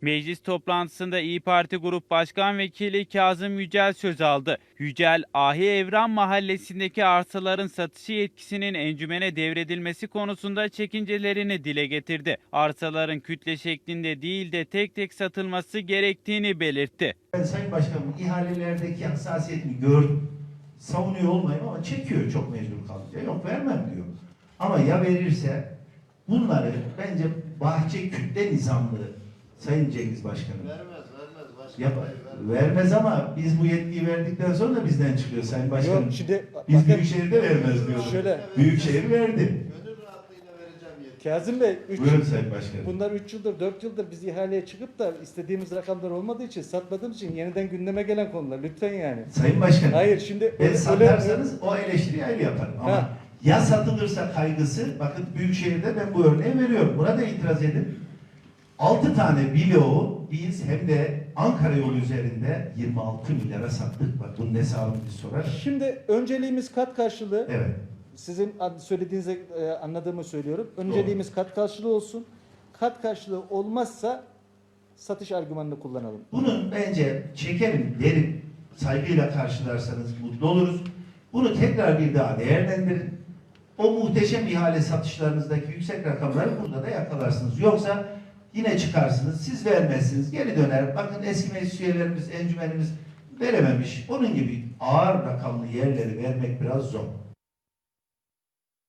Meclis toplantısında İyi Parti Grup Başkan Vekili Kazım Yücel söz aldı. Yücel, Ahi Evran Mahallesi'ndeki arsaların satışı yetkisinin encümene devredilmesi konusunda çekincelerini dile getirdi. Arsaların kütle şeklinde değil de tek tek satılması gerektiğini belirtti. Ben Sayın Başkanım ihalelerdeki hassasiyetini gördüm. Savunuyor olmayayım ama çekiyor çok mecbur kalınca. Yok vermem diyor. Ama ya verirse bunları bence bahçe kütle nizamlı Sayın Cengiz Başkanım. Vermez, vermez. Başka Yap, vermez. vermez ama biz bu yetkiyi verdikten sonra da bizden çıkıyor Sayın Başkanım. Yok şimdi Biz bakın Büyükşehir'de vermez diyor. şöyle Büyükşehir verdi. Gönül rahatlığıyla vereceğim yetki. Kazım Bey 3 Buyurun Sayın Başkanım. bunlar 3 yıldır 4 yıldır biz ihaleye çıkıp da istediğimiz rakamlar olmadığı için satmadığımız için yeniden gündeme gelen konular lütfen yani. Sayın Başkanım. Hayır şimdi Ben öyle- satarsanız o eleştiriyi ayrı yaparım. Ama Ha. ya satılırsa kaygısı, bakın Büyükşehir'de ben bu örneği veriyorum. Buna da itiraz edin. 6 tane bloğu biz hem de Ankara yolu üzerinde 26 milyara sattık. Bak bunun hesabını bir sorar. Şimdi önceliğimiz kat karşılığı. Evet. Sizin söylediğinize e, anladığımı söylüyorum. Önceliğimiz kat karşılığı olsun. Kat karşılığı olmazsa satış argümanını kullanalım. Bunun bence çekerim derim. Saygıyla karşılarsanız mutlu oluruz. Bunu tekrar bir daha değerlendirin. O muhteşem ihale satışlarınızdaki yüksek rakamları burada da yakalarsınız. Yoksa yine çıkarsınız, siz vermezsiniz, geri döner. Bakın eski meclis üyelerimiz, encümenimiz verememiş. Onun gibi ağır rakamlı yerleri vermek biraz zor.